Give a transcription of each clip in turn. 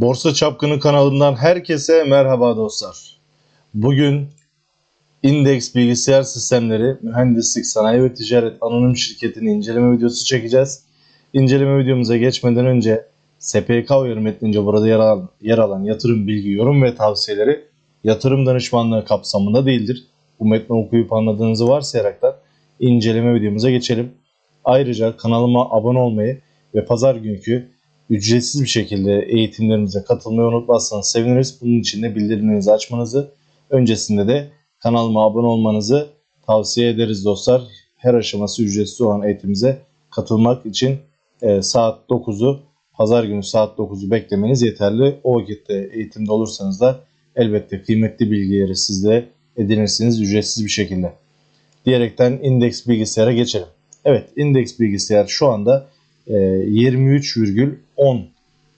Borsa Çapkını kanalından herkese merhaba dostlar. Bugün Index Bilgisayar Sistemleri Mühendislik Sanayi ve Ticaret Anonim Şirketi'nin inceleme videosu çekeceğiz. İnceleme videomuza geçmeden önce SPK uyarı metnince burada yer alan, yer alan yatırım bilgi, yorum ve tavsiyeleri yatırım danışmanlığı kapsamında değildir. Bu metni okuyup anladığınızı varsayaraktan inceleme videomuza geçelim. Ayrıca kanalıma abone olmayı ve pazar günkü ücretsiz bir şekilde eğitimlerimize katılmayı unutmazsanız seviniriz. Bunun için de bildirimlerinizi açmanızı, öncesinde de kanalıma abone olmanızı tavsiye ederiz dostlar. Her aşaması ücretsiz olan eğitimimize katılmak için e, saat 9'u pazar günü saat 9'u beklemeniz yeterli. O vakitte eğitimde olursanız da elbette kıymetli bilgileri sizde edinirsiniz ücretsiz bir şekilde. Diyerekten indeks bilgisayara geçelim. Evet indeks bilgisayar şu anda 23,10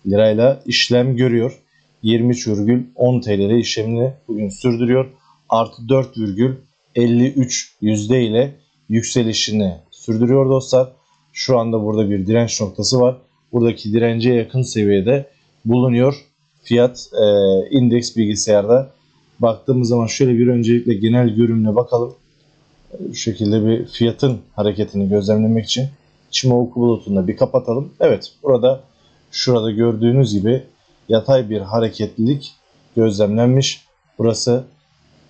lirayla işlem görüyor. 23,10 TL ile işlemini bugün sürdürüyor. Artı 4,53 yüzde ile yükselişini sürdürüyor dostlar. Şu anda burada bir direnç noktası var. Buradaki dirence yakın seviyede bulunuyor. Fiyat e, indeks bilgisayarda baktığımız zaman şöyle bir öncelikle genel görünümle bakalım. Bu şekilde bir fiyatın hareketini gözlemlemek için Çimoku bulutunda bir kapatalım. Evet burada şurada gördüğünüz gibi yatay bir hareketlilik gözlemlenmiş. Burası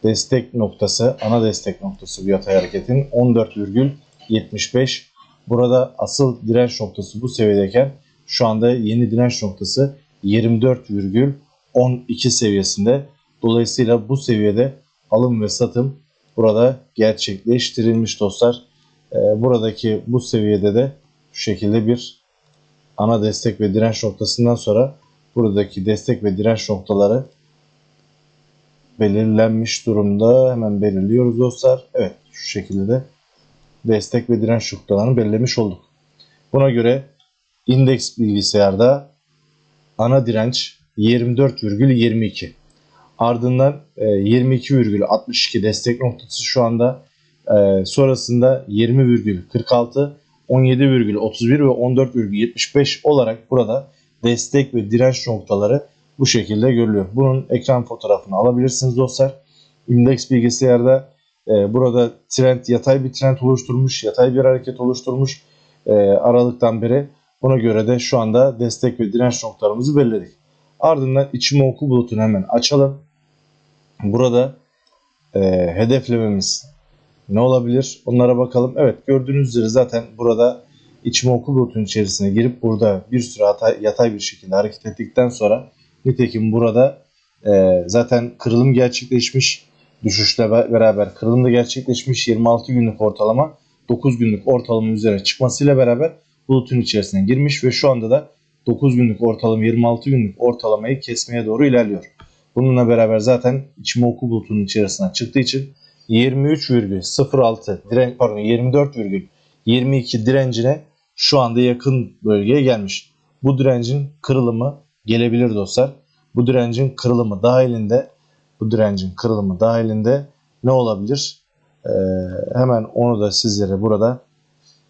destek noktası, ana destek noktası bu yatay hareketin 14,75. Burada asıl direnç noktası bu seviyedeyken şu anda yeni direnç noktası 24,12 seviyesinde. Dolayısıyla bu seviyede alım ve satım burada gerçekleştirilmiş dostlar. Ee, buradaki bu seviyede de şu şekilde bir ana destek ve direnç noktasından sonra buradaki destek ve direnç noktaları belirlenmiş durumda. Hemen belirliyoruz dostlar. Evet şu şekilde de destek ve direnç noktalarını belirlemiş olduk. Buna göre indeks bilgisayarda ana direnç 24,22. Ardından e, 22,62 destek noktası şu anda. E, sonrasında 20,46, 17,31 ve 14,75 olarak burada destek ve direnç noktaları bu şekilde görülüyor. Bunun ekran fotoğrafını alabilirsiniz dostlar. İndeks bilgisayarda e, burada trend yatay bir trend oluşturmuş, yatay bir hareket oluşturmuş e, Aralık'tan beri. Buna göre de şu anda destek ve direnç noktalarımızı belirledik. Ardından içime oku bulutunu hemen açalım. Burada e, hedeflememiz ne olabilir? Onlara bakalım. Evet gördüğünüz üzere zaten burada içime oku bulutunun içerisine girip burada bir süre yatay, yatay bir şekilde hareket ettikten sonra nitekim burada e, zaten kırılım gerçekleşmiş düşüşle beraber kırılım da gerçekleşmiş 26 günlük ortalama 9 günlük ortalama üzerine çıkmasıyla beraber bulutun içerisine girmiş ve şu anda da 9 günlük ortalama 26 günlük ortalamayı kesmeye doğru ilerliyor. Bununla beraber zaten içime oku bulutunun içerisinden çıktığı için 23,06 direnç pardon 24,22 direncine şu anda yakın bölgeye gelmiş. Bu direncin kırılımı gelebilir dostlar. Bu direncin kırılımı dahilinde bu direncin kırılımı dahilinde ne olabilir? Ee, hemen onu da sizlere burada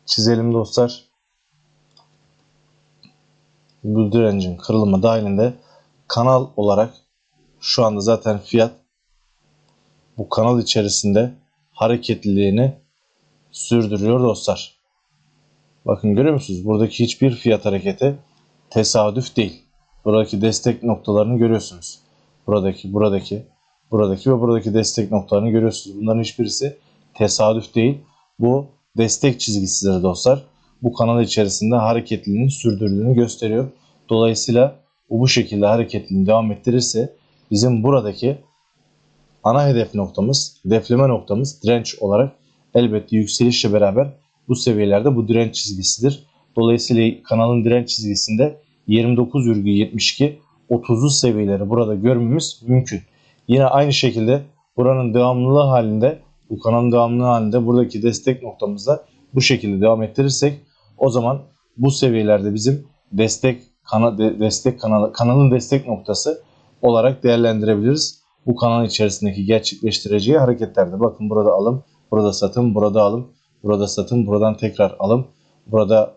çizelim dostlar. Bu direncin kırılımı dahilinde kanal olarak şu anda zaten fiyat bu kanal içerisinde hareketliliğini sürdürüyor dostlar. Bakın görüyor musunuz? Buradaki hiçbir fiyat hareketi tesadüf değil. Buradaki destek noktalarını görüyorsunuz. Buradaki, buradaki, buradaki ve buradaki destek noktalarını görüyorsunuz. Bunların hiçbirisi tesadüf değil. Bu destek çizgisidir dostlar. Bu kanal içerisinde hareketliliğini sürdürdüğünü gösteriyor. Dolayısıyla bu şekilde hareketliliğini devam ettirirse bizim buradaki ana hedef noktamız, hedefleme noktamız direnç olarak elbette yükselişle beraber bu seviyelerde bu direnç çizgisidir. Dolayısıyla kanalın direnç çizgisinde 29,72 30'lu seviyeleri burada görmemiz mümkün. Yine aynı şekilde buranın devamlılığı halinde bu kanalın devamlılığı halinde buradaki destek noktamızda bu şekilde devam ettirirsek o zaman bu seviyelerde bizim destek kana, destek kanalı kanalın destek noktası olarak değerlendirebiliriz. Bu kanal içerisindeki gerçekleştireceği hareketlerde bakın burada alım, burada satım, burada alım, burada satım, buradan tekrar alım, burada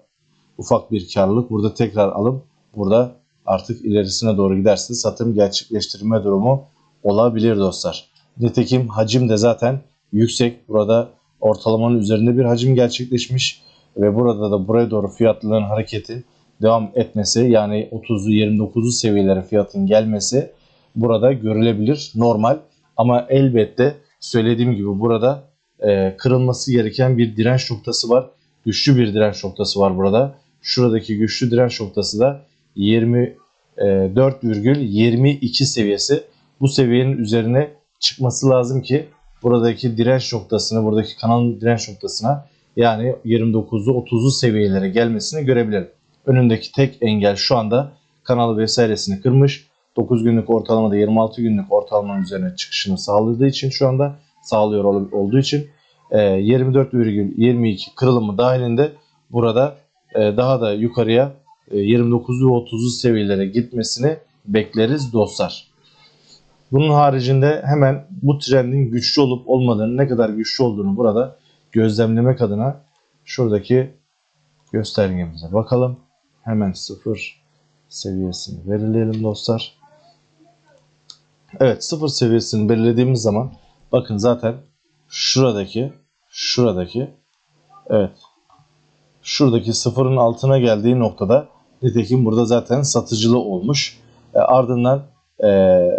ufak bir karlılık, burada tekrar alım, burada artık ilerisine doğru giderse satım gerçekleştirme durumu olabilir dostlar. Nitekim hacim de zaten yüksek. Burada ortalamanın üzerinde bir hacim gerçekleşmiş ve burada da buraya doğru fiyatların hareketi devam etmesi yani 30'lu 29'lu seviyelere fiyatın gelmesi burada görülebilir normal ama elbette söylediğim gibi burada e, kırılması gereken bir direnç noktası var. Güçlü bir direnç noktası var burada. Şuradaki güçlü direnç noktası da 24,22 seviyesi. Bu seviyenin üzerine çıkması lazım ki buradaki direnç noktasını, buradaki kanalın direnç noktasına yani 29'lu 30'lu seviyelere gelmesini görebilirim. Önündeki tek engel şu anda kanalı vesairesini kırmış. 9 günlük ortalamada 26 günlük ortalamanın üzerine çıkışını sağladığı için şu anda sağlıyor ol- olduğu için e, 24,22 kırılımı dahilinde burada e, daha da yukarıya e, 29'lu ve 30'lu seviyelere gitmesini bekleriz dostlar. Bunun haricinde hemen bu trendin güçlü olup olmadığını, ne kadar güçlü olduğunu burada gözlemlemek adına şuradaki göstergemize bakalım. Hemen sıfır seviyesini belirleyelim dostlar. Evet sıfır seviyesini belirlediğimiz zaman bakın zaten şuradaki şuradaki evet şuradaki sıfırın altına geldiği noktada nitekim burada zaten satıcılı olmuş. E, ardından e,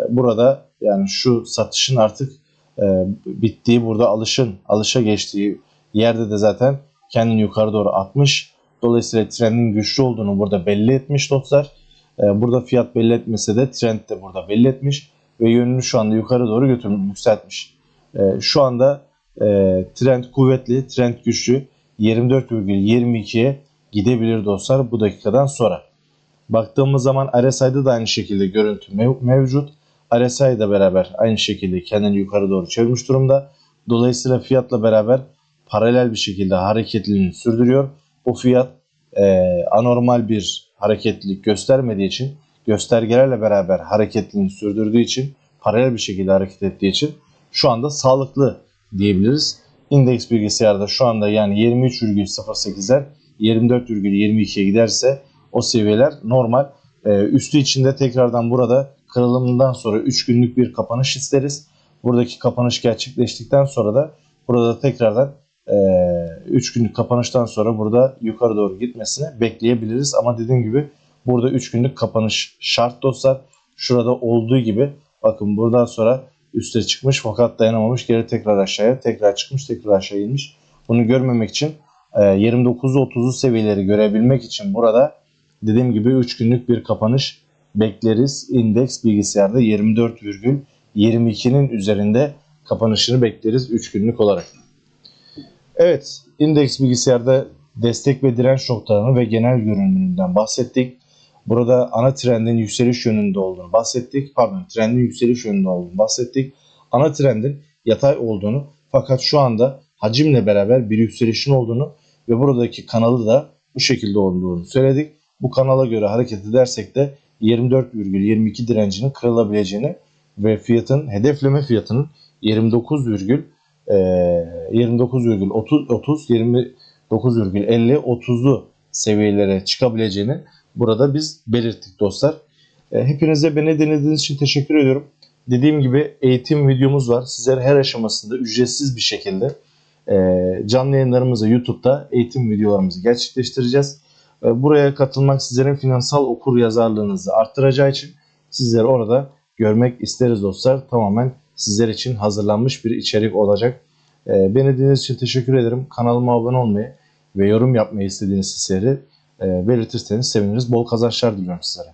burada yani şu satışın artık e, bittiği burada alışın alışa geçtiği yerde de zaten kendini yukarı doğru atmış. Dolayısıyla trendin güçlü olduğunu burada belli etmiş dostlar. E, burada fiyat belli etmese de trend de burada belli etmiş ve yönünü şu anda yukarı doğru götürmüş, yükseltmiş. E, şu anda e, trend kuvvetli, trend güçlü 24,22'ye gidebilir dostlar bu dakikadan sonra. Baktığımız zaman RSI'de de aynı şekilde görüntü mev- mevcut. RSI ile beraber aynı şekilde kendini yukarı doğru çevirmiş durumda. Dolayısıyla fiyatla beraber paralel bir şekilde hareketliliğini sürdürüyor. O fiyat e, anormal bir hareketlilik göstermediği için göstergelerle beraber hareketliliğini sürdürdüğü için paralel bir şekilde hareket ettiği için şu anda sağlıklı diyebiliriz. İndeks bilgisayarda şu anda yani 23,08'ler 24,22'ye giderse o seviyeler normal. Ee, üstü içinde tekrardan burada kırılımından sonra 3 günlük bir kapanış isteriz. Buradaki kapanış gerçekleştikten sonra da burada tekrardan 3 günlük kapanıştan sonra burada yukarı doğru gitmesini bekleyebiliriz. Ama dediğim gibi burada 3 günlük kapanış şart dostlar. Şurada olduğu gibi bakın buradan sonra üste çıkmış fakat dayanamamış geri tekrar aşağıya tekrar çıkmış tekrar aşağı inmiş. Bunu görmemek için e, 29'lu 30'lu seviyeleri görebilmek için burada dediğim gibi 3 günlük bir kapanış bekleriz. İndeks bilgisayarda 24,22'nin üzerinde kapanışını bekleriz 3 günlük olarak. Evet, indeks bilgisayarda destek ve direnç noktalarını ve genel görünümünden bahsettik. Burada ana trendin yükseliş yönünde olduğunu bahsettik. Pardon, trendin yükseliş yönünde olduğunu bahsettik. Ana trendin yatay olduğunu fakat şu anda hacimle beraber bir yükselişin olduğunu ve buradaki kanalı da bu şekilde olduğunu söyledik. Bu kanala göre hareket edersek de 24,22 direncinin kırılabileceğini ve fiyatın hedefleme fiyatının 29, e, 29,30 30 29,50 30'lu seviyelere çıkabileceğini burada biz belirttik dostlar. E, Hepinize beni dinlediğiniz için teşekkür ediyorum. Dediğim gibi eğitim videomuz var. Sizlere her aşamasında ücretsiz bir şekilde e, canlı yayınlarımızı YouTube'da eğitim videolarımızı gerçekleştireceğiz. E, Buraya katılmak sizlerin finansal okur yazarlığınızı arttıracağı için sizleri orada görmek isteriz dostlar. Tamamen sizler için hazırlanmış bir içerik olacak. Beni dinlediğiniz için teşekkür ederim. Kanalıma abone olmayı ve yorum yapmayı istediğiniz hisleri e, belirtirseniz seviniriz. Bol kazançlar diliyorum sizlere.